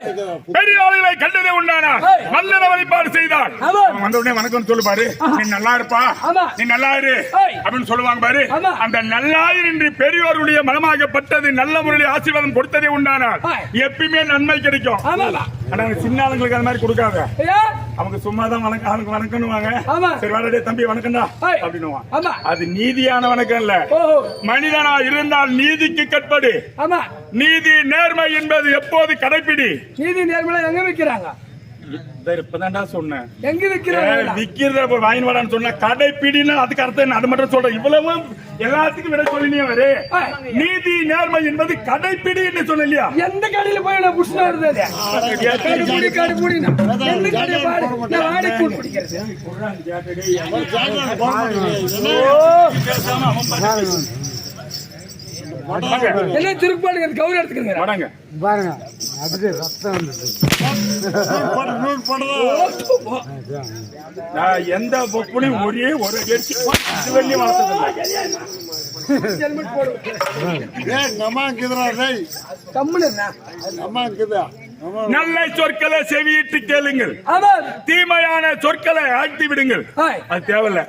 பெரிய ஆளுகளை கண்டதே உண்டானா. நல்ல வழிபாடு. அவன் வந்த உடனே வணக்கம் சொல்லு பாரு நீ நல்லா இருப்பா. நீ நல்லா இரு. அப்படின்னு சொல்லுவாங்க பாரு. அந்த நல்லாயிர் என்று பெரியோருடைய மனமாகப்பட்டது நல்ல முறையில் ஆசீர்வாதம் கொடுத்ததே உண்டானால் ஏய். எப்பயுமே நன்மை கிடைக்கும் ஆனா அந்த சின்ன ஆளுங்களுக்கு அந்த மாதிரி கொடுக்காத அவங்க சும்மா தான் வணக்கம் அவனுக்கு வணக்கம்னுவாங்க. சரி வாடா தம்பி வணக்கம்டா ஆமா. அது நீதியான வணக்கம் இல்ல. மனிதனா இருந்தால் நீதிக்கு கட்படு. ஆமா. நீதி நேர்மை என்பது எப்போது கடைப்பிடி? நீதி நேர்மலை எங்க விக்கிறாங்க? இப்பதான்டா சொன்னேன். எங்க விக்கிறாங்க விக்கிறத வாங்கி வாடான்னு சொன்னா கடைப்பிடின்னு அதுக்கு அர்த்தம் அது மட்டும் சொல்றேன். இவ்வளவு எல்லாத்துக்கும் விட சொல்லி வரு. நீதி நேர்மை என்பது கடைப்பிடின்னு சொன்ன இல்லையா? எந்த கடையில போய் நான் புஷ்ணா இருந்தது காடு மூடி காடு மூடி எந்த கடையில பாடு நான் வாடகை கூழ் குடிக்கிறது வாங்க, என்ன திருப்பாடுங்க கௌரவ எடுத்துக்கிறீங்க வாடாங்க. பாருங்க அதுக்கு ரத்தம் நான் எந்த பொப்புனையும் ஒரே ஒரு இது வரையும் வளர்த்ததில்லை. ஹெல்மெட் போடு ஏய் நம்ம இருக்குதுடா டேய் கம்முன்னு. நம்ம இருக்குதா நல்ல சொற்களை செவியிட்டு கேளுங்கள். தீமையான சொற்களை ஆழ்த்தி விடுங்கள். அது தேவையில்ல.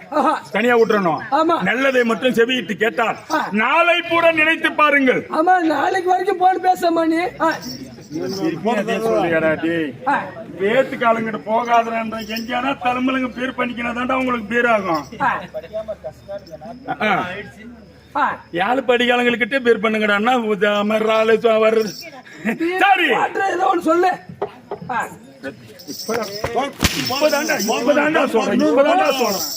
தனியா விட்டுறணும். ஆமா. நல்லதை மட்டும் செவியிட்டு கேட்டால். நாளை பூரா நினைத்து பாருங்கள். ஆமா நாளைக்கு வரைக்கும் போன் பேசாமா நீ. வேத்து காலங்கிட்ட போகாதன்ற எங்கேனா தலைமுழுங்க பேர் பண்ணிக்கினா உங்களுக்கு பேர் ஆகும். யாழ் படிக்காலங்களுக்கிட்டே பேர் பண்ணுங்கடான்னா வருது சரி. ஏதோ ஒண்ணு சொல்லு. ஆ. இப்பதான்டா இப்பதான்டா சொல்றேன் இப்பதான்டா சொல்றேன்.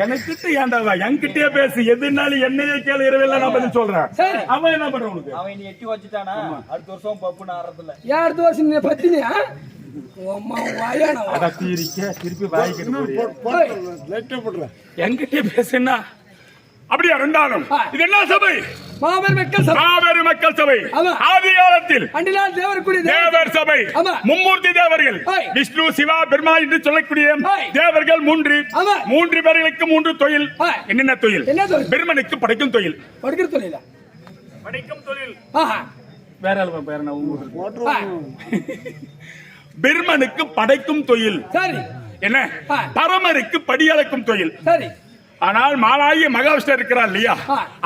எனக்கிட்ட ஏன்டா என்கிட்டயே பேசு. எதுனாலும் என்னையே கேளு இரவெல்லாம் நான் பதில் சொல்றேன். அவன் என்ன பண்றான் உனக்கு? அவன் நீ எட்டி வச்சுட்டானா? அடுத்த வருஷம் பப்புன்னு ஆறதில்ல யார் தோசை நீ பத்தினியா? என்கிட்டயே பேசுனா அப்படியா ரெண்டாலும் இது என்ன சபை? மாபெரும் மக்கள் சபை. மாபெரும் மக்கள் சபை. ஆதி காலத்தில் அண்டிலால் தேவருக்குரிய தேவர் சபை. மும்மூர்த்தி தேவர்கள். விஷ்ணு சிவா பிரம்மா என்று சொல்லக்கூடிய. தேவர்கள் மூன்று. மூன்று பேர்களுக்கு மூன்று தொழில். என்னென்ன தொழில்? என்ன தொழில்? பிரம்மனுக்கு படைக்கும் தொழில். படுக்கிற தொழில? படைக்கும் தொழில். ஆஹா. வேற பேர் என்ன? பிரம்மனுக்கு படைக்கும் தொழில் சரி என்ன. பரமருக்கு படியளக்கும் தொழில் சரி ஆனால் மாலாகிய மகாவிஷ்ணு இருக்கிறார் இல்லையா.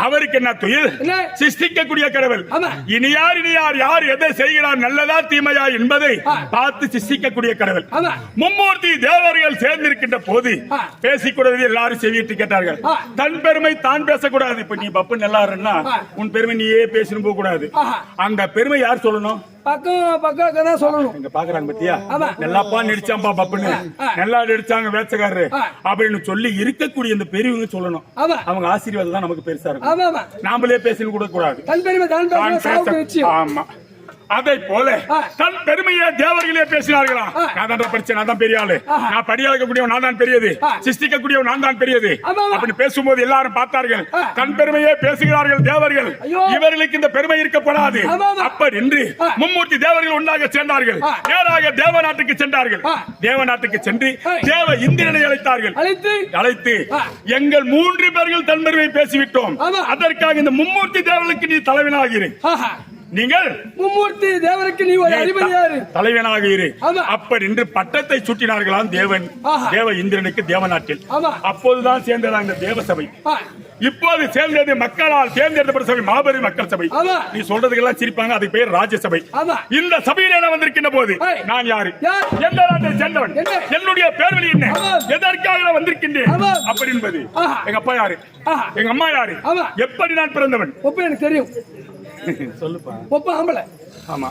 அவருக்கு என்ன தொழில் என்ன? சிருஷ்டிக்கக்கூடிய கடவுள் ஆமா. இனி யார் இனி யார் யார் எதை செய்கிறார் நல்லதா தீமையா என்பதை. பார்த்து சிருஷ்டிக்கக்கூடிய கடவுள். மும்மூர்த்தி தேவர்கள் சேர்ந்திருக்கின்ற போது ஆ. பேசிக்கூடாது எல்லாரும் செவிட்டு கேட்டார்கள். தன் பெருமை தான் பேசக்கூடாது இப்ப நீ பப்பு நல்லா. உன் பெருமை நீயே பேசணும் போக கூடாது. அந்த பெருமை யார் சொல்லணும் பக்கம் பக்கம் தான் சொல்லணும். இங்க பாக்குறாங்க பத்தியா. நல்லாப்பா நடிச்சாம்பா பப்புன்னு. நல்லா நடிச்சாங்க வேச்சக்காரரு. அப்படின்னு சொல்லி இருக்கக்கூடிய இந்த பெரியவங்க சொல்லணும். அவங்க ஆசீர்வாதம் தான் நமக்கு பெருசா இருக்கும். நாமளே பேசணும் கூட கூடாது. ஆமா. அதை போல. தன் பெருமையை தேவர்களே பேசினார்களா. நான் தான் படிச்சேன் நான் தான் பெரிய ஆளு. நான் படியாளக்கூடியவன் நான் தான் பெரியது ஆ. சிருஷ்டிக்கக்கூடியவன் நான் தான் பெரியது. அப்படி பேசும்போது எல்லாரும் பார்த்தார்கள். தன் பெருமையே பேசுகிறார்கள் தேவர்கள். இவர்களுக்கு இந்த பெருமை இருக்கப்படாது. அப்படி என்று. மும்மூர்த்தி தேவர்கள் ஒன்றாக சேர்ந்தார்கள். நேராக தேவநாட்டுக்கு சென்றார்கள் ஆ. தேவநாட்டுக்கு சென்று. தேவ இந்திரனை அழைத்தார்கள் அழைத்து. எங்கள் மூன்று பேர்கள் தன் பெருமை பேசிவிட்டோம். அதற்காக இந்த மும்மூர்த்தி தேவர்களுக்கு நீ தலைவனாகிறேன் நீங்கள் மும்மூர்த்தி தேவருக்கு நீ ஒரு அதிபதியாரு தலைவனாக இரு. அப்படி என்று பட்டத்தை சுட்டினார்களாம் தேவன். தேவ இந்திரனுக்கு தேவநாட்டில். அப்போதுதான் சேர்ந்ததா இந்த தேவ சபை ஆ. இப்போது சேர்ந்தது மக்களால் தேர்ந்தெடுக்கப்பட்ட சபை மாபெரும் மக்கள் சபை. நீ சொல்றதுக்கெல்லாம் சிரிப்பாங்க அதுக்கு பேர் ராஜ்யசபை. இந்த சபையிலே நான் வந்திருக்கின்ற போது. நான் யாரு? எந்த நாட்டை சேர்ந்தவன் என்ன? என்னுடைய பேர் வழி என்ன. எதற்காக நான் வந்திருக்கின்றேன். அப்படி என்பது. எங்க அப்பா யாரு. எங்க அம்மா யாரு. எப்படி நான் பிறந்தவன் எனக்கு தெரியும் சொல்லுப்பா ஆம்பளை ஆமா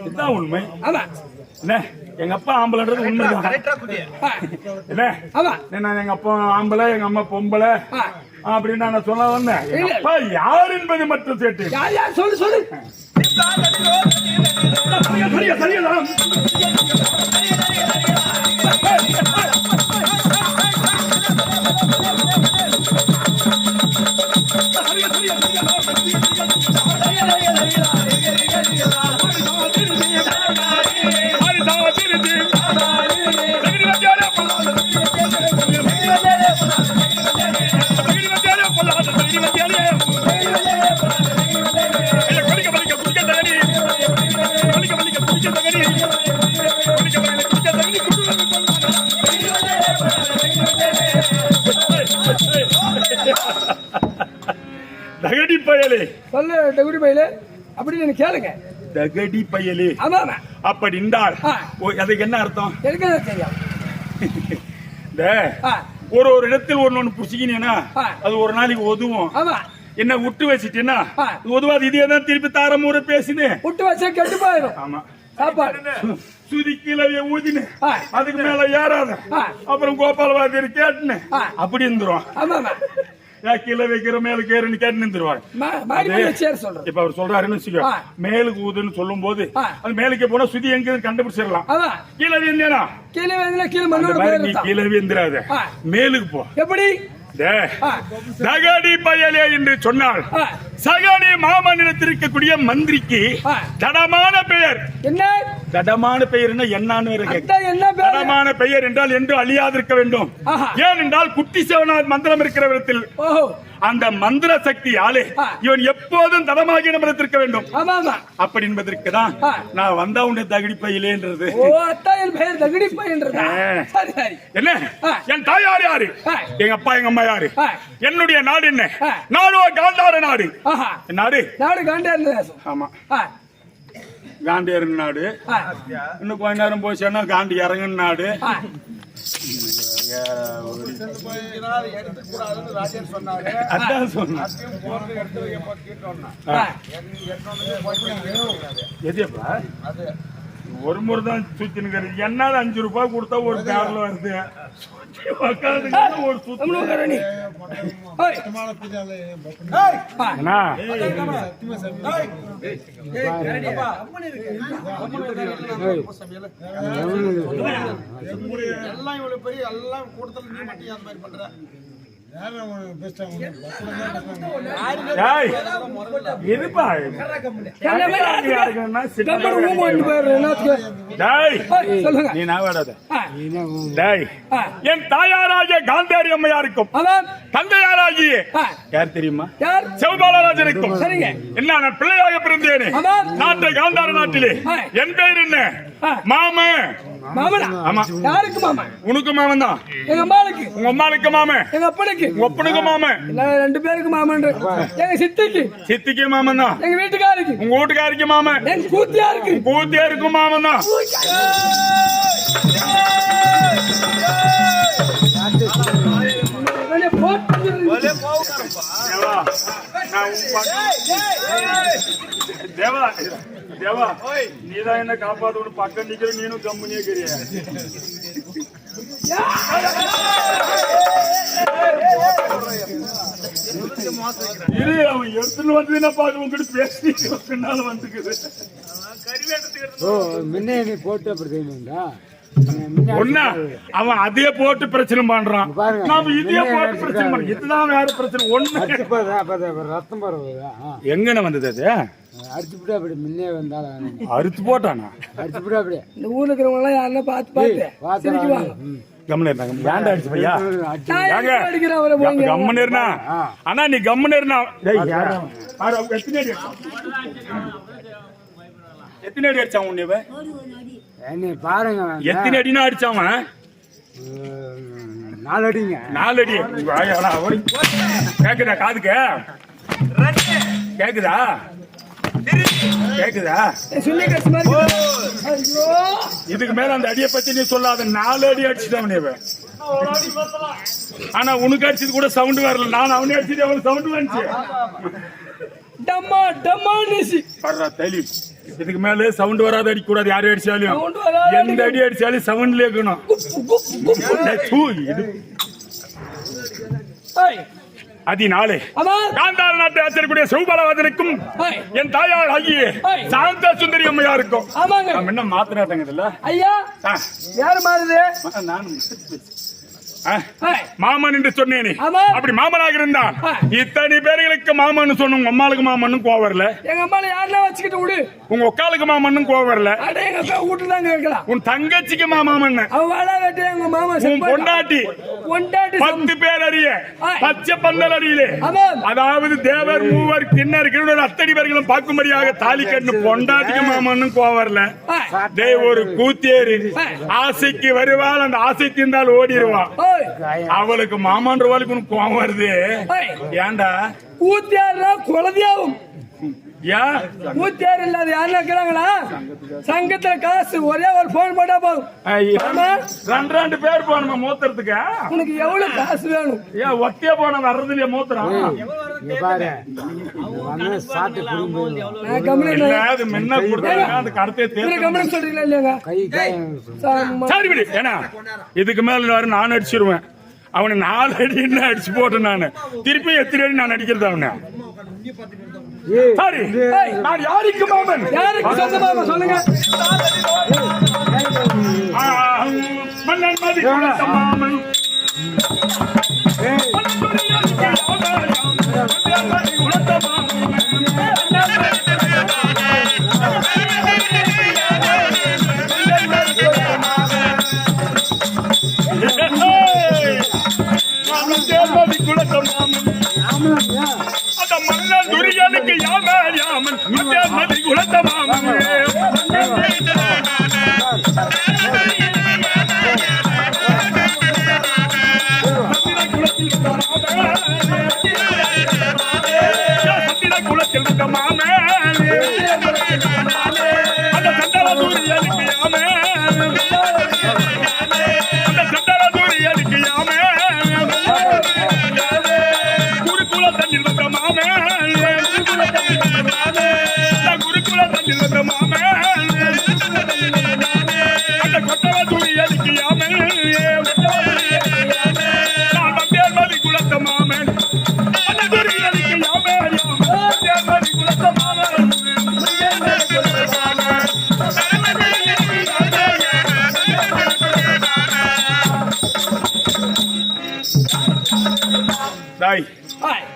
இதுதான் உண்மை ஆமா என்ன எங்க அப்பா ஆம்பளைன்றது உண்மைதான் ஆ. என்ன ஆமா என்ன எங்க அப்பா ஆம்பளை எங்க அம்மா பொம்பளை. அப்படின்னு நான் சொல்ல வந்தேன். அப்பா யார் என்பது மட்டும் கேட்டு யார் யார் சொல்லு சொல்லு சரியா சரியா அப்படின்னு கேளுங்க. தகடி பயலே. ஆமா அப்படி. ஓ, அதுக்கு என்ன அர்த்தம்? எனக்கு தெரியும்? இந்த ஆ, ஒரு ஒரு இடத்தில் ஒண்ணு ஒண்ணு ஆ. அது ஒரு நாளைக்கு ஒதுவும். ஆமா. என்ன விட்டு வச்சிட்டேன்னா ஆ. உதவாது இதே தான் திருப்பி தார முறை பேசினு. விட்டு வச்சா கெட்டு போயிடும் ஆமா. சாப்பாடு. சுதி கீழே ஊதினு. அதுக்கு மேல ஏறாத. அப்புறம் கோபாலவாதியர் கேட்டுன்னு. அப்படி ஏன் கீழே வைக்கிற மேல கேருன்னு கேட்டு நின்றுவாங்க இப்ப அவர் சொல்றாருன்னு வச்சுக்கோ. மேலுக்கு ஊதுன்னு சொல்லும் போது. அது மேலுக்கு போனா சுதி எங்க கண்டுபிடிச்சிடலாம். கீழே வீந்தேனா கீழே வந்து கீழே மண்ணோட நீ. மேலுக்கு போ. எப்படி? தகடி பயலே என்று சொன்னால் சகடி மாமனிடத்தில் இருக்கக்கூடிய மந்திரிக்கு. தடமான பெயர். என்ன? தடமான பெயர்னா என்னன்னு தடமான பெயர் என்றால் என்று அழியாதிருக்க வேண்டும். ஏனென்றால் குட்டி சிவநாத் மந்திரம் இருக்கிற விதத்தில் அந்த மந்திர சக்தியாலே ஆ. இவன் எப்போதும் தடமாகி இருக்க வேண்டும். அப்படி என்பதற்கு தான். நான் வந்தா உன்னை தகடி பையிலேன்றது. என்ன. என் தாயார் யாரு. எங்க அப்பா எங்க அம்மா யாரு. என்னுடைய நாடு என்ன. நாடோ காந்தார நாடு. நாடு? நாடு காண்டா தேசம் ஆமா. ஆ, காண்டியர் நாடு. இன்னும் கொஞ்ச நேரம் போச்சுன்னா காண்டி இறங்குன நாடு. அதான். எதுப்பா அது ஒரு முறை தான் சுத்தினுக்கிறது என்னால அஞ்சு ரூபாய் கொடுத்தா ஒரு கார்ல வருது. எல்லாம் இவ்வளவு பெரிய எல்லாம் கூட்டத்துல நீ மட்டும் அந்த மாதிரி பண்ற இருப்பா. நீ நாவாடாத. என் தாயாராகிய காந்தாரி அம்மையாருக்கும் தந்தையாராகிய யார் தெரியுமா? யார்? சிவபாலராஜனுக்கும் சரிங்க. என்ன நான் பிள்ளையாக பிறந்தேனே. நாட்டை காந்தார நாட்டிலே. என் பேர் என்ன? ஆ. மாமன் மாமனா? ஆமா. யாருக்கு மாமா? உனக்கு மாமன் தான். எங்க அம்மாளுக்கு. உங்க அம்மாளுக்கு மாமன். எங்க அப்பனுக்கு. உங்க ஒப்பனுக்கு மாமன். ரெண்டு பேருக்கு மாமன் எங்க சித்திக்கு. சித்திக்கு மாமன் தான். எங்க வீட்டுக்காருக்கு. உங்க வீட்டுக்காரிக்கு மாமன். எங்க கூத்தியாருக்கு. கூத்தியாருக்கும் மாமன் தான். வெளிய போட்டு தேவா தேவா நீதான் என்ன காப்பாத்தணும் பக்கம் நிக்கிற நீனும் இருக்கிறிய. இரு அவன் எடுத்துன்னு வந்து பார்க்க உங்ககிட்ட பேசி பின்னால வந்துக்குது. முன்னே நீ போட்டு அப்படி செய்யணும்டா. அவன் அதே போட்டு பிரச்சனை பண்றான். நாம இதே போட்டு. பிரச்சனை பண்றோம். இதுதான் வேற பிரச்சனை. ஒண்ணு. ரத்தம் எங்கன வந்தது அது? அடிச்சு விட்டு அப்படி முன்னே வந்தாலும் அறுத்து போட்டானா? அடிச்சு விட்டு அப்படியே இந்த ஊர்ல இருக்கிறவங்க எல்லாம் யாருன்னா பார்த்து. பார்த்து சிரிக்குவாங்க கம்மன் இருந்தாங்க ஏன்டா அடிச்சு பையா. அடிச்சு நான் ஏங்க? எதுக்கு அடிக்கிறேன் அவரை போய்? கம்மன் இருந்தா ஆ. அண்ணா நீ கம்மன் இருந்தா டேய் யாரா? ஆறு, அவங்க எத்தனை அடி அடிச்சான்? உன்னை பாருங்க. எத்தனை அடினா அடிச்சான் அவன்? உம், நாலு அடிங்க. நாலு அடி. கேக்குதா காதுக்கு? கேக்குதா? கேக்குதா? இதுக்கு மேல அந்த அடியை பத்தி நீ சொல்லாத. நாலு அடி அடிச்சுட்டான் இவன் ஆனா உனக்கு அடிச்சது கூட சவுண்ட் வரல. நான் அவனே அடிச்சது அவனுக்கு சவுண்ட் வந்துச்சு. டம்மா டம்மா நிசி. வர்றா தலி இதுக்கு மேல சவுண்ட் வராத அடிக்க கூடாது. யாரும் அடிச்சாலும். எந்த அடி அடிச்சாலும் சவுண்ட்ல இருக்கணும். அதனாலே காந்தார நாட்டை ஆச்சரியக்கூடிய சிவபாலவாதனுக்கும் என் தாயார் ஏய். சாந்த சுந்தரி அம்மையாருக்கும். ஆமாங்க. நம்ம என்ன மாத்தினாட்டங்க இதுல ஐயா யாரு மாறுது? ஏய் மாமன் என்று சொன்னேனே. அப்படி மாமனாக இருந்தான். இத்தனை பேர்களுக்கு மாமன்னு சொன்ன உங்க அம்மாளுக்கு மாமன்னும் கோவம் வரல. எங்க அம்மால யாரெல்லாம் வச்சுக்கிட்டு விடு. உங்க ஒக்காளுக்கு மாமன்னும் கோவம் வரல. வீட்டுல தான் கேட்கலாம் உன் தங்கச்சிக்கு வெட்டி எங்க மாமா. பொண்டாட்டி. பொண்டாட்டி பத்து பேர் அறிய. பச்சை பந்தல் அறியிலே. அதாவது தேவர் மூவர் கிண்ணர் கிண்ணர் அத்தனை பேர்களும் பார்க்கும்படியாக தாலி கட்டு பொண்டாட்டிக்கு மாமன்னும் கோவம் வரல. டேய் ஒரு கூத்தேரு. ஆசைக்கு வருவாள். அந்த ஆசை தீர்ந்தால் ஓடிடுவான் அவளுக்கு மாமான்ற வாழ்க்கை கோவம் வருது. ஊத்தியாருனா குழந்தையாகும் ஏன் ஊத்தியார் இல்லாத யாருன்னா இருக்கிறாங்களா சங்கத்துல காசு ஒரே ஒரு போன் போட்டா போதும். ரெண்டு ரெண்டு பேர் போனோமா மூத்திரத்துக்கு? உனக்கு எவ்வளவு காசு வேணும்? ஏன் ஒத்தையா போன வர்றது இல்லையா ஏன்னா இதுக்கு மேல நான் அடிச்சிருவேன். அவனை நாலு அடி என்ன அடிச்சு போட்டேன் நானு. திருப்பி எத்தனை அடி நான் அடிக்கிறது அவனை? சரி. நான் யாருக்கு மாமன்? யாருக்கு சொந்தமா சொல்லுங்க. ஆ, மன்னன் மதி கொடுத்த மாமன். மன்னன் மதி கொடுத்த மாமன். மாமன்.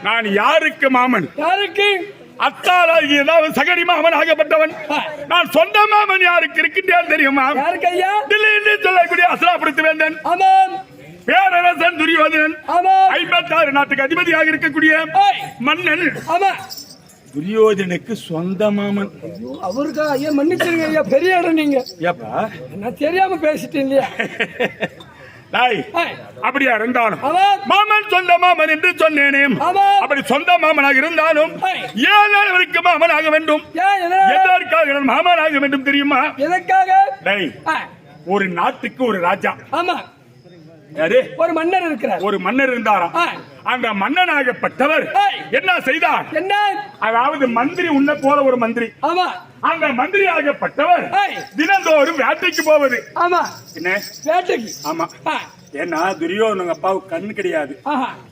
நான் யாருக்கு மாமன்? யாருக்கு? அத்தாலாகி ஏதாவது சகடி மாமன் ஆகப்பட்டவன். நான் சொந்த மாமன் யாருக்கு இருக்கின்றேன் தெரியுமா? தில்லியில் சொல்லக்கூடிய அசலாபுரத்து வேந்தன். பேரரசன் துரியோதனன். ஆமாம். ஐம்பத்தாறு நாட்டுக்கு அதிபதியாக இருக்கக்கூடிய மன்னன். துரியோதனுக்கு சொந்த மாமன். அவருக்கா? ஐயா மன்னிச்சிருங்க ஐயா பெரிய இடம் நீங்க. ஏப்பா? நான் தெரியாம பேசிட்டேன் இல்லையா? அப்படியா இருந்தாலும்? மாமன் சொந்த மாமன் என்று சொன்னேனே. அப்படி சொந்த மாமனாக இருந்தாலும். ஏன் அவருக்கு மாமனாக வேண்டும்? எதற்காக மாமனாக வேண்டும் தெரியுமா? எதற்காக? ஒரு நாட்டுக்கு ஒரு ராஜா. ஆமா. ஒரு மன்னர் இருக்கிறார். ஒரு மன்னர் இருந்தாராம். அந்த மன்னனாகப்பட்டவர். என்ன செய்தார்? என்ன? அதாவது மந்திரி உன்ன போல ஒரு மந்திரி. ஆமா. அந்த மந்திரி ஆகப்பட்டவர். தினந்தோறும் வேட்டைக்கு போவது. ஆமா. என்ன? வேட்டைக்கு. ஆமா. ஏன்னா துரியோதனங்க அப்பாவுக்கு கண்ணு கிடையாது.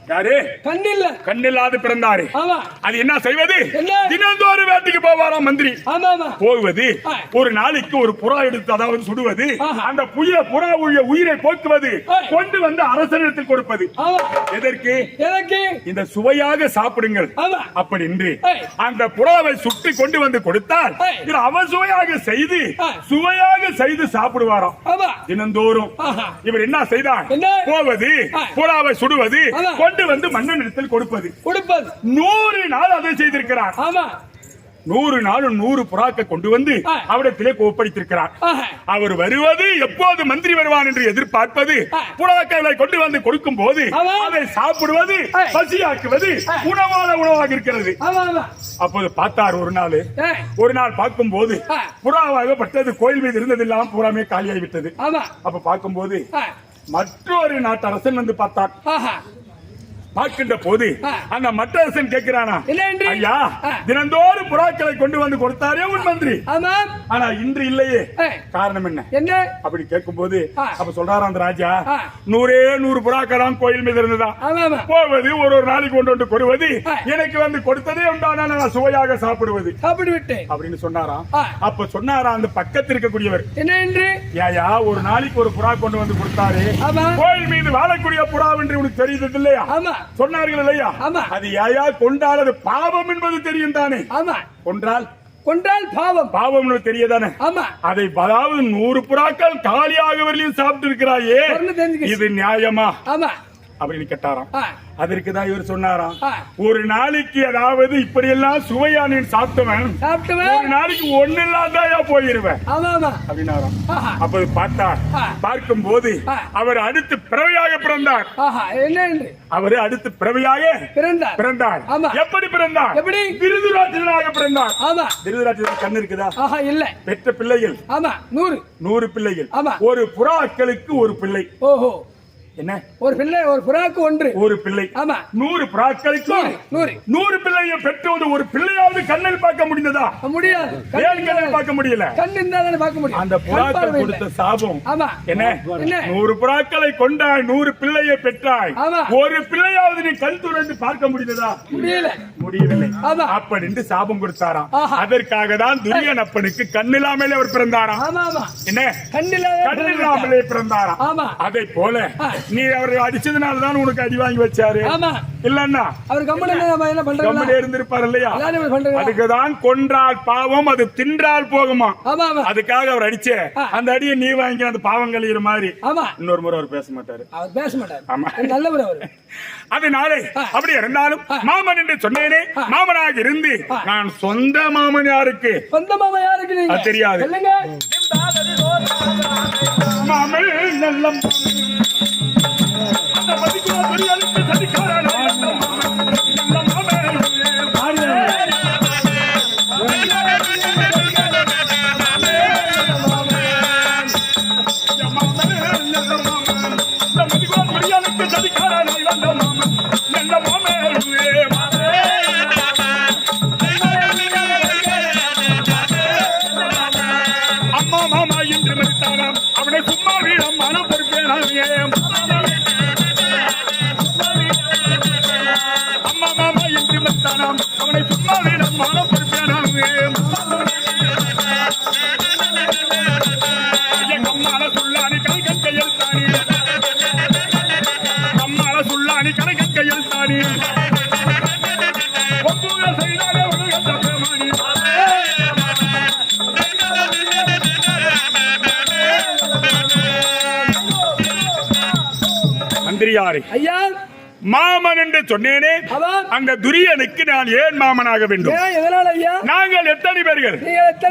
யாரு? கண்ணு இல்ல. கண்ணில்லாது பிறந்தாரு. ஆமா. அது என்ன செய்வது? தினந்தோறும் வேட்டைக்கு போவாராம் மந்திரி? ஆமா ஆமா. போவது. ஒரு நாளைக்கு ஒரு புறா எடுத்து அதாவது சுடுவது. அந்த புய புறா உய உயிரை போக்குவது. கொண்டு வந்து அரசனிடத்தில் கொடுப்பது. எதற்கு? எதற்கு இந்த சுவையாக சாப்பிடுங்கள் அப்படி என்று. அந்த புறாவை சுட்டு கொண்டு வந்து கொடுத்தால் அவன் சுவையாக செய்து. சுவையாக செய்து சாப்பிடுவாராம் தினந்தோறும். இவர் என்ன செய்தார் என்ன? போவது. புறாவை சுடுவது. கொண்டு வந்து மன்னனிடத்தில் கொடுப்பது கொடுப்பது நூறு நாள் அதை செய்திருக்கிறார் ஆமா நூறு நாளும் நூறு புறாக்க கொண்டு வந்து. அவரிடத்திலே ஒப்படைத்திருக்கிறார் அவர் வருவது எப்போது மந்திரி வருவான் என்று எதிர்பார்ப்பது. புறாக்களை கொண்டு வந்து கொடுக்கும் போது. அதை சாப்பிடுவது. பசியாக்குவது. உணவான உணவாக இருக்கிறது அப்போது பார்த்தார் ஒரு நாள் ஒரு நாள் பார்க்கும் போது ஆ. புறாவாகப்பட்டது கோயில் மீது இருந்ததெல்லாம் புறாமே காலியாகி விட்டது ஆமா அப்ப பார்க்கும்போது ஆ, மற்றொரு நாட்டு அரசன் வந்து பார்த்தார் பார்க்கின்ற போது. அந்த மற்ற அரசன் கேட்கிறானா? ஐயா. தினந்தோறும் புறாக்களை கொண்டு வந்து கொடுத்தாரே உன் மந்திரி. ஆனா இன்று இல்லையே. காரணம் என்ன? என்ன? அப்படி கேட்கும் போது. அப்ப சொல்றாரு அந்த ராஜா. நூறே நூறு புறாக்கெல்லாம் கோயில் மீது இருந்ததான் போவது ஒரு ஒரு நாளைக்கு கொண்டு வந்து கொடுவது. எனக்கு வந்து கொடுத்ததே உண்டான நான் சுவையாக சாப்பிடுவது. சாப்பிட்டு விட்டேன் அப்படின்னு சொன்னாராம். அப்ப சொன்னாரா அந்த பக்கத்தில் இருக்கக்கூடியவர். என்ன என்று? ஏயா ஒரு நாளைக்கு ஒரு புறா கொண்டு வந்து கொடுத்தாரு. கோயில் மீது வாழக்கூடிய புறா என்று உனக்கு தெரியுது இல்லையா ஆமா. சொன்னார்கள் இல்லையா? ஆமா. அது ஏயா கொண்டால் அது பாவம் என்பது தெரியும் தானே? ஆமா. கொன்றால்? கொன்றால் பாவம். பாவம் தெரியாதானே ஆமா. அதை அதாவது நூறு புறாக்கள் காலியாக வரலையும் சாப்பிட்டு இருக்கிறாயே. இது நியாயமா? ஆமா. அப்படின்னு கேட்டாராம். ஆ, அதற்கு தான் இவர் சொன்னாராம். ஒரு நாளைக்கு அதாவது இப்படியெல்லாம் சுவையா நீ சாப்பிட்டவன். ஒரு நாளைக்கு ஒண்ணு இல்லாதாயா போயிருவேன் அப்படின்னாராம். அப்போது பார்த்தார். ஆ. பார்க்கும் போது. அவர் அடுத்து பிறவையாக பிறந்தார். அவரு அடுத்து பிறவையாக பிறந்தார். பிறந்தார். எப்படி பிறந்தார்? எப்படி? விருதுராஜனாக பிறந்தார். ஆமா. விருதுராஜன் கண்ணு இருக்குதா? ஆஹா இல்ல. பெற்ற பிள்ளைகள். ஆமா நூறு. நூறு பிள்ளைகள். ஆமா. ஒரு புறாக்களுக்கு ஒரு பிள்ளை. ஓஹோ. என்ன? ஒரு பிள்ளை ஒரு புறாக்கு ஒன்று. ஒரு பிள்ளை. ஆமா. நூறு புறாக்களுக்கு நூறு நூறு. பிள்ளையை பெற்றோடு ஒரு பிள்ளையாவது கண்ணில் பார்க்க முடிந்ததா? முடியாது. கண்ணில் பார்க்க முடியல? கண் இருந்தா தானே பார்க்க முடியும். அந்த புறாக்கள். கொடுத்த சாபம். ஆமா. என்ன? நூறு புறாக்களை கொண்டாய் நூறு பிள்ளையை பெற்றாய். ஆமா. ஒரு பிள்ளையாவது நீ கண் துறந்து பார்க்க முடிந்ததா? முடியல. முடியவில்லை. ஆமா. அப்படின்னு சாபம் கொடுத்தாராம். அதற்காக தான் துரியன் அப்பனுக்கு கண்ணில்லாமலே அவர் பிறந்தாராம். ஆமா ஆமா. என்ன? கண்ணில்லாமலே பிறந்தாராம். ஆமா. அதை போல. நீ அவர் அடிச்சதுனால தான் உனக்கு அடி வாங்கி வச்சாரு. ஆமா. இல்லன்னா அவர் கம்பெனி நம்ம என்ன பண்றாங்க கம்மனே இருந்திருப்பார் இல்லையா? பண்றாங்க? அதுக்குதான் கொன்றால் பாவம் அது தின்றால் போகுமா? அதுக்காக அவர் அடிச்ச. அந்த அடியை நீ வாங்கி அந்த பாவம் கழியிற மாதிரி. ஆமா. இன்னொரு முறை அவர் பேச மாட்டாரு. அவர் பேச மாட்டார். ஆமா. நல்லவர் அவர். அதனாலே ஆ. அப்படி இருந்தாலும் மாமன் என்று சொன்னேனே. மாமனாக இருந்து. நான் சொந்த மாமன் யாருக்கு? சொந்த மாமா யாருக்கு நீங்க? அது தெரியாது. மாமல் நல்லம் மாமன். என் மாமன் நல்ல மாமன். அந்த மதிக்குள்ள பெரியாளுக்கு சதிக்காரன் நல்ல மாமன். மந்திரியாரே ஐயா. மாமன் என்று சொன்னேனே. அந்த துரியனுக்கு நான் ஏன் மாமனாக வேண்டும்? நாங்கள் எத்தனை பேர்கள்?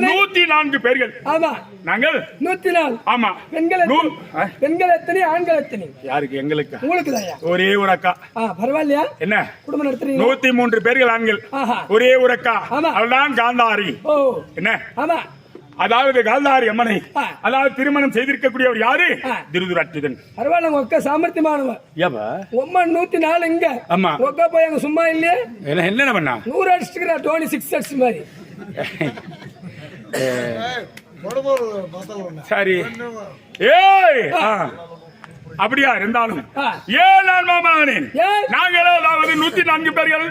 நூத்தி நான்கு பேர்கள். ஆமா. நாங்கள்? நூத்தி நாலு. ஆமா. பெண்கள்? பெண்கள் எத்தனை? ஆண்கள் எத்தனை? யாருக்கு? எங்களுக்கு. உங்களுக்கு ஒரே ஒரு அக்கா. பரவாயில்லையா? என்ன? குடும்பம் நடத்துறீங்க நூத்தி மூன்று பேர்கள் ஆண்கள். ஒரே ஒரு அக்கா. அவள்தான் காந்தாரி. ஓ. என்ன? ஆமா. அதாவது காந்தாரி அம்மனை. அதாவது திருமணம் செய்திருக்கக்கூடியவர் யாரு. திருதுராட்சிதன். பரவாயில்ல உங்க அக்கா சாமர்த்தியமானவ ஏவா உம்மா நூத்தி நாலு இங்க. ஆமா. உங்க அக்கா போய் அங்க சும்மா இல்லையே? என்ன என்ன பண்ணா? நூறு அடிச்சுக்கிறா டோனி சிக்ஸ் அடிச்சு மாதிரி. சரி ஏய் ஆ. அப்படியா இருந்தாலும். ஏன் நான் மாமனானேன் நாங்கள் அதாவது நூத்தி நான்கு பேர்கள்.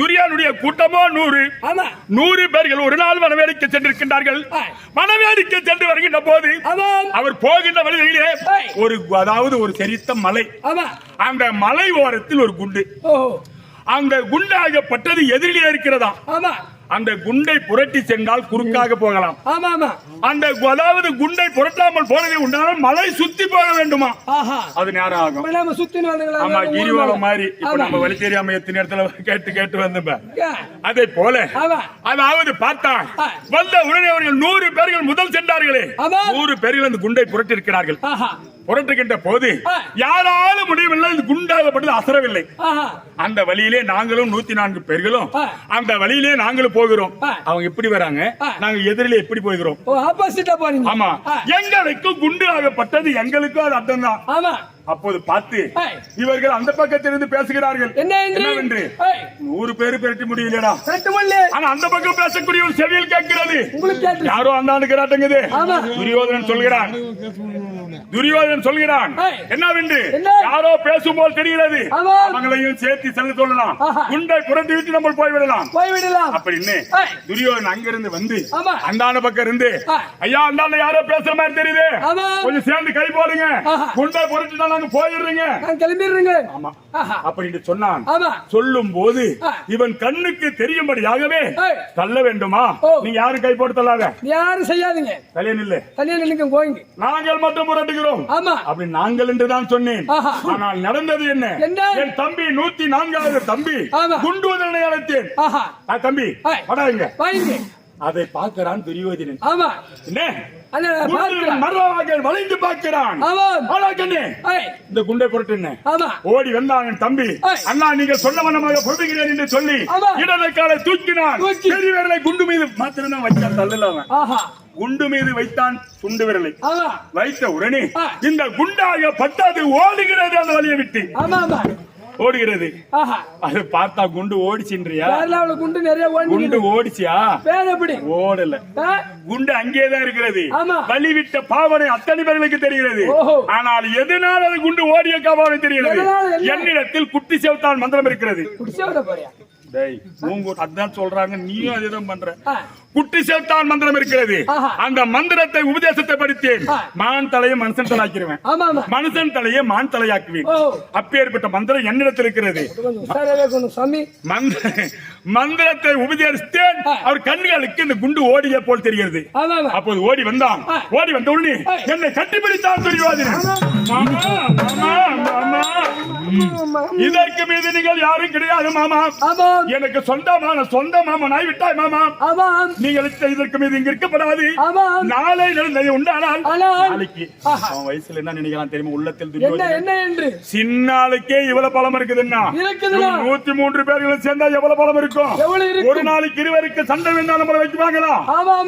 துரியானுடைய கூட்டமோ நூறு? நூறு பேர்கள் ஒரு நாள் வனவேடிக்கை சென்றிருக்கின்றார்கள். வனவேடிக்கை சென்று வருகின்ற போது அவர் போகின்ற வழியிலே. ஒரு அதாவது ஒரு செரித்த மலை. ஆமா. அந்த மலை ஓரத்தில் ஒரு குண்டு. அந்த குண்டாகப்பட்டது எதிரிலே இருக்கிறதா? ஆமா. அந்த குண்டை புரட்டி சென்றால் குறுக்காக போகலாம். ஆமா ஆமா அந்த அதாவது குண்டை புரட்டாமல் போனதை உண்டானால் மலை சுத்தி போக வேண்டுமா? அது நேரம் ஆகும். ஆமா கிரிவலம். மாதிரி. இப்ப. நம்ம தெரியாம எத்தனை இடத்துல கேட்டு கேட்டு வந்தோம். ஏ, அதை போல அதாவது பார்த்தா. வந்த உடனே அவர்கள் நூறு பேர்கள் முதல் சென்றார்களே. நூறு பேர்கள் அந்த குண்டை புரட்டி இருக்கிறார்கள் ஆஹா. புரட்டுகின்ற போது. யாராலும் முடியவில்லை இது குண்டாகப்பட்டது அசரவில்லை. அந்த வழியிலே நாங்களும் நூத்தி நான்கு பேர்களும். அந்த வழியிலே நாங்களும் போகிறோம். அவங்க எப்படி வராங்க. நாங்க எதிரிலே எப்படி போகிறோம் ஆமா. ஆ, எங்களுக்கு குண்டு ஆகப்பட்டது எங்களுக்கும் அது அர்த்தம் தான் ஆமா. அப்போது பார்த்து. இவர்கள் அந்த பக்கத்திலிருந்து பேசுகிறார்கள் என்னவென்று நூறு பேரு பெருட்டி முடியலடா ஆனா அந்த பக்கம் பேசக்கூடிய ஒரு செவியில் கேட்கிறது யாரோ அந்த ஆண்டு கேட்டாங்குது ஆமா. துரியோதனன் சொல்கிறான் துரியோதனன் சொல்கிறான். என்னவென்று என்ன? யாரோ பேசும் போல் தெரிகிறது. அவங்களையும் சேர்த்து செல்ல சொல்லலாம். குண்டை புரட்டி விட்டு நம்ம போய்விடலாம் போய் விடலாம் அப்படின்னு ஏய். துரியோதனன் அங்கிருந்து வந்து. அந்தாண்ட பக்கம் இருந்து. ஐயா அந்தாண்ட யாரோ பேசுற மாதிரி தெரியுது. கொஞ்சம் சேர்ந்து கை போடுங்க. குண்டை புரட்டினா நாங்க போயிடுறீங்க. நான் கிளம்பிடுறேங்க. ஆமா. அப்படின்னு சொன்னான். ஆமா. சொல்லும் போது. இவன் கண்ணுக்கு தெரியும்படியாகவே. தள்ள வேண்டுமா. நீங்க யாரும் கை போட்டு தள்ளாத. யாரும் செய்யாதீங்க. தலைய நில்லு தனியா நினைக்கும் கோயிங்க நாங்கள் மட்டும் புரட்டுகிறோம். ஆமா. அப்படி நாங்கள் என்றுதான் சொன்னேன். ஆஹா. ஆனால் நடந்தது என்ன? என் தம்பி நூத்தி நான்காவது தம்பி ஆமா. குண்டுவதனை அழைத்தேன். தம்பி ஏய். வாடா இங்க. வாங்க அதை பார்க்கிறான் துரியோதனன். ஆமா. என்ன? வளைந்து பார்க்கிறான். இந்த குண்டை புரட்டுன்னு ஆமா. ஓடி வந்தான் தம்பி. அண்ணா நீங்க சொன்ன வண்ணமாக பொறுப்புகிறேன் என்று சொல்லி ஆமா. இடதை காலை தூக்கினான். தூக்கி. பெரிய விரலை குண்டு மீது மாத்திரம் வச்சான் தள்ளல அவன். ஆஹா. குண்டு மீது வைத்தான் சுண்டு விரலை. வைத்த உடனே. இந்த குண்டாக பட்டாது ஓடுகிறது அந்த வழியை விட்டு. ஆமா ஆமா. ஓடுகிறது. அது பார்த்தா குண்டு ஓடிச்சுன்றியா? குண்டு நிறைய குண்டு ஓடிச்சியா? பேர் எப்படி? ஓடல? குண்டு அங்கேதான் இருக்கிறது. ஆமா. வழிவிட்ட பாவனை அத்தனை பேர்களுக்கு தெரிகிறது. ஆனால் எதனால் அது குண்டு ஓடிய பாவனை தெரிகிறது? என்னிடத்தில் குட்டி செவத்தான் மந்திரம் இருக்கிறது. அதான் சொல்றாங்க நீயும் அதுதான் பண்ற. குட்டி செவத்தான் மந்திரம் இருக்கிறது. அந்த மந்திரத்தை உபதேசத்தை படித்தேன். மான் தலையை மனுஷன் தலையாக்கிருவேன் மனுஷன் தலையை மான் தலையாக்குவேன். அப்பேற்பட்ட மந்திரம் என்னிடத்தில் இருக்கிறது. மந்திரத்தை உபதேசித்தேன். அவர் கண்களுக்கு இந்த குண்டு ஓடிய போல் தெரிகிறது. அப்போது ஓடி வந்தான். ஓடி வந்த உடனே. என்னை கட்டிப்பிடித்தான் ஆமா இதற்கு மீது நீங்கள் யாரும் கிடையாது மாமா. எனக்கு சொந்தமான சொந்த மாமனாய் விட்டாய் மாமா. ஆமா. நீங்கள் இத்த- இதற்கு மீது இங்க இருக்கப்படாது. ஆமா நாளை நிலை உண்டானால் ஆனால் நாளைக்கு ஆஹா. அவன் வயசுல என்ன நினைக்கலாம் தெரியுமா? உள்ளத்தில் என்ன துரியோதனன் என்ன என்று? சின்னாளுக்கே இவ்வளவு பலம் இருக்குதுன்னா. இருக்குதுண்ணா. இவங்க நூத்தி மூன்று பேர்களும் சேர்ந்தா எவ்வளவு பலம் இருக்கும்? ஒரு நாளைக்கு இருவருக்கு சண்டை வேணா நம்மள வைக்குவாங்களா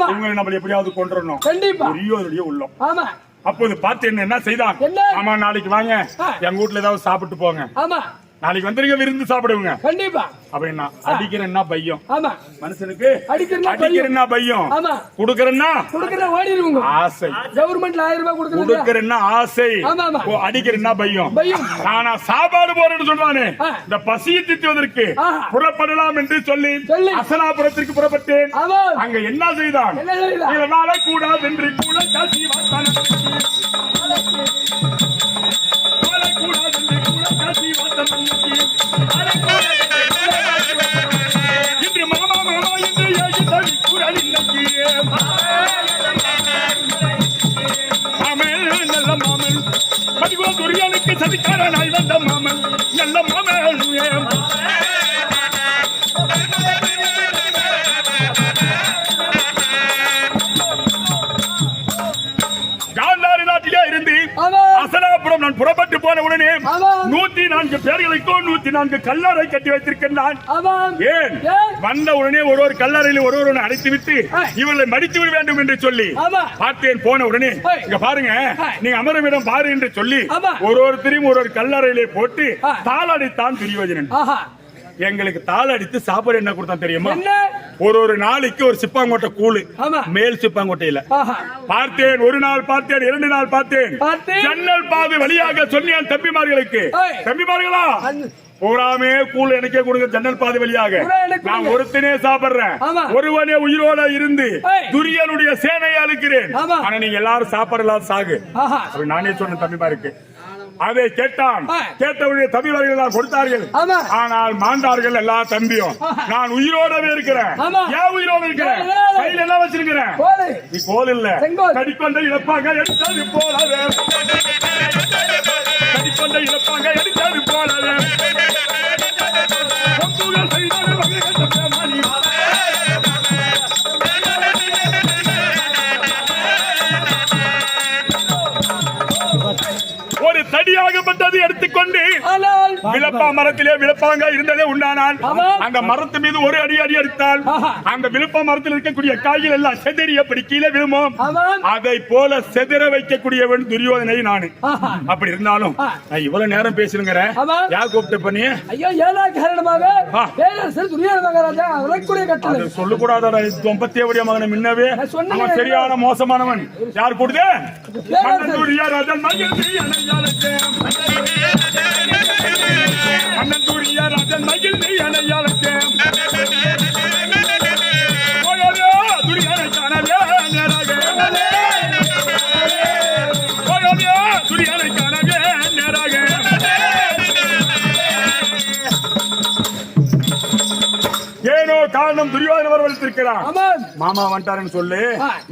இவங்க நம்மள எப்படியாவது கொண்டுறணும் கண்டிப்பா. பெரியோருடைய உள்ளம். ஆமா. அப்போது பார்த்து என்ன என்ன செய்தான்? ஆமா நாளைக்கு வாங்க. எங்க வீட்ல ஏதாவது சாப்பிட்டு போங்க. ஆமா. நாளைக்கு வந்துருங்க விருந்து சாப்பிடுங்க கண்டிப்பா. அப்படின்னா அடிக்கிறேன்னா பையம். ஆமா. மனுஷனுக்கு அடிக்கிறேன்னா பையம். ஆமா. குடுக்கறேன்னா கொடுக்கற ஓடிடுவோங்க. ஆசை. கவர்மெண்ட்ல ஆயிரம் ரூபாய் கொடுக்கறது? குடுக்கறேன்னா ஆசை. ஆமா, அடிக்கிறேன்னா பையம். பையம். ஆனா சாப்பாடு போறேன்னு சொல்றானே. இந்த பசியை திட்டுவதற்கு. புறப்படலாம் என்று சொல்லி. அசனாபுரத்திற்கு புறப்பட்டேன். அங்க என்ன செய்தான்? இதனால கூடாது என்று கூட காசி வார்த்தான மாமன். நல்ல மாமன் மதிவோ மாமன் நல்ல மாமன் அசனாபுரம் நான் புறப்பட்டு போன உடனே. நூத்தி நான்கு பேர்களுக்கும் நூத்தி நான்கு கல்லாரை கட்டி வைத்திருக்கின்றான் ஏன்? வந்த உடனே ஒரு ஒரு கல்லறையில் ஒரு ஒரு அடைத்து விட்டு. இவளை மடித்து விட வேண்டும் என்று சொல்லி. பார்த்தேன் போன உடனே. இங்க பாருங்க. நீங்க அமரவிடம் பாரு என்று சொல்லி ஆமா. ஒரு ஒருத்தரையும் ஒரு ஒரு கல்லறையிலே போட்டு. தாளடித்தான் துரியோதனன் ஆஹா எங்களுக்கு தாள் அடித்து சாப்பாடு என்ன கொடுத்தான் தெரியுமா ஒரு ஒரு நாளைக்கு ஒரு சிப்பாங்கோட்டை கூழு. மேல் சிப்பாங்கோட்டையில பார்த்தேன் ஒரு நாள் பார்த்தேன் இரண்டு நாள் பார்த்தேன். ஜன்னல் பாதை வழியாக சொன்னேன் தம்பிமார்களுக்கு. தம்பிமார்களா பூராமே கூழ் எனக்கே கொடுங்க ஜன்னல் பாதை வழியாக நான். ஒருத்தனே சாப்பிடுறேன். ஒருவனே உயிரோட இருந்து. துரியனுடைய சேனையை அழுக்கிறேன். ஆனா நீங்க எல்லாரும் சாப்பிடலாம் சாகு நானே சொன்னேன் தம்பிமாருக்கு அதை கேட்டான். கேட்டவுடைய தம்பிமார்கள் எல்லாம் கொடுத்தார்கள். ஆனால் மாண்டார்கள் எல்லா தம்பியும். நான் உயிரோடவே இருக்கிறேன். ஏன் உயிரோட இருக்கிறேன்? கையில எல்லாம் வச்சிருக்கிறேன் நீ கோல் இல்ல. கடிக்கொண்ட இழப்பாங்க எடுத்தது போலவே கடிக்கொண்ட இழப்பாங்க எடுத்தது போலவே பொங்குகள் தடியாகப்பட்டது எடுத்துக்கொண்டு ஆனால் விளப்பா மரத்திலே விளப்பாங்க இருந்ததே உண்டானால். அந்த மரத்து மீது ஒரு அடி அடி அடித்தால் ஆஹா. அந்த விழுப்ப மரத்தில் இருக்கக்கூடிய காய்கள் எல்லாம் செதறி எப்படி கீழே விழுமோம். அதை போல செதற வைக்கக்கூடியவன் துரியோதனை நானு. அப்படி இருந்தாலும். நான் இவ்வளவு நேரம் பேசணுங்கிறேன் ஆமா. யார் கூப்பிட்ட பண்ணி ஐயோ ஏழா காரணமாக ஆ. பேரரசர் துரியோதன மகாராஜா அவரைக்குரிய கட்டளை அது சொல்லக்கூடாதா தொம்பத்தேவுடைய மகனை முன்னவே. சரியான மோசமானவன். யார் கொடுத்து அண்ணன் மன்னன் துரியாராஜன் மகிழ்ச்சி அணையாளத்தேன். காரணம் துரியோதன வரவழைத்திருக்கிறான் மாமா வந்துட்டாருன்னு சொல்லு.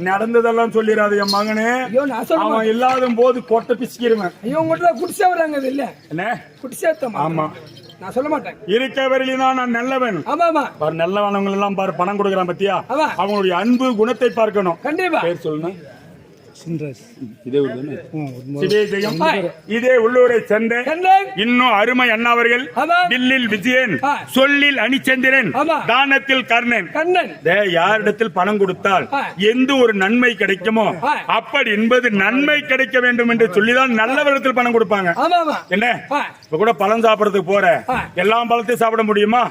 நடந்ததெல்லாம் சொல்லிடாது என் மகனே. ஐயோ நான் சொல்ல அவன் இல்லாத போது கொட்டை பிசிக்கிருவேன். ஐயோ உங்கள்கிட்ட குடிசே வராங்க இல்ல என்ன? குடிசேத்தமா ஆமா. நான் சொல்ல மாட்டேன். இருக்க வரையிலும் நான் நல்லவன். ஆமா ஆமா. பாரு நல்லவனவங்க எல்லாம் பாரு பணம் கொடுக்குறான் பத்தியா. அவங்களுடைய அன்பு குணத்தை பார்க்கணும். கண்டிப்பா. பேர் சொல்லுங்க இதே உள்ளூரை சேர்ந்த இன்னும் அருமை அண்ணாவர்கள் ஆமா. வில்லில் விஜயன். சொல்லில் அணிச்சந்திரன். தானத்தில் கர்ணன் கண்ணன் டே, யாரிடத்தில் பணம் கொடுத்தால். எந்த ஒரு நன்மை கிடைக்குமோ. அப்படி என்பது நன்மை கிடைக்க வேண்டும் என்று சொல்லிதான் நல்லவரிடத்தில் பணம் கொடுப்பாங்க என்ன. இப்ப கூட பழம் சாப்பிடறதுக்கு போற ஆ. எல்லா பழத்தையும் சாப்பிட முடியுமா